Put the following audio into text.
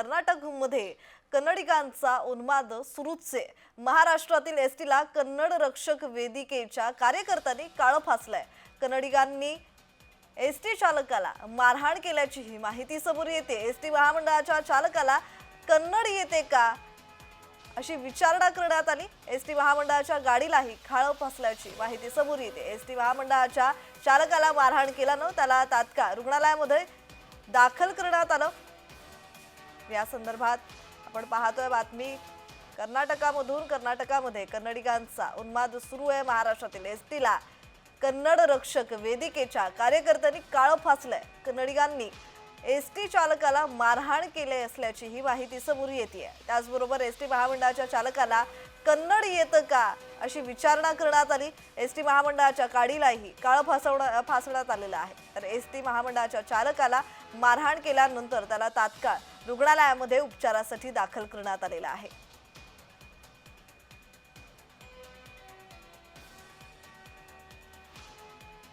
कर्नाटकमध्ये कन्नडिगांचा उन्माद सुरूच. आहे महाराष्ट्रातील एस टीला कन्नड रक्षक वेदिकेच्या कार्यकर्त्यांनी काळं फासलंय. कन्नडिगांनी एस टी चालकाला मारहाण केल्याची ही माहिती समोर येते. एस टी महामंडळाच्या चालकाला कन्नड येते का अशी विचारणा करण्यात आली. एस टी महामंडळाच्या गाडीलाही खाळं फासल्याची माहिती समोर येते. एस टी महामंडळाच्या चालकाला मारहाण केल्यानं त्याला तात्काळ रुग्णालयामध्ये दाखल करण्यात आलं. या संदर्भात आपण पाहतोय बातमी. कर्नाटकामधून कर्नाटकामध्ये कन्नडिगांचा उन्माद सुरू आहे महाराष्ट्रातील. एस टीला कन्नड रक्षक वेदिकेच्या कार्यकर्त्यांनी काळं फासलंय. कन्नडिगांनी एस टी चालकाला मारहाण केले असल्याची ही माहिती समोर येते त्याचबरोबर एस टी महामंडळाच्या चालकाला कन्नड येतं का अशी विचारणा करण्यात आली. एस टी महामंडळाच्या गाडीलाही काळं फासवणं फासण्यात आलेलं आहे. तर एस टी महामंडळाच्या चालकाला मारहाण केल्यानंतर त्याला तात्काळ रुग्णालयामध्ये उपचारासाठी दाखल करण्यात आलेला आहे.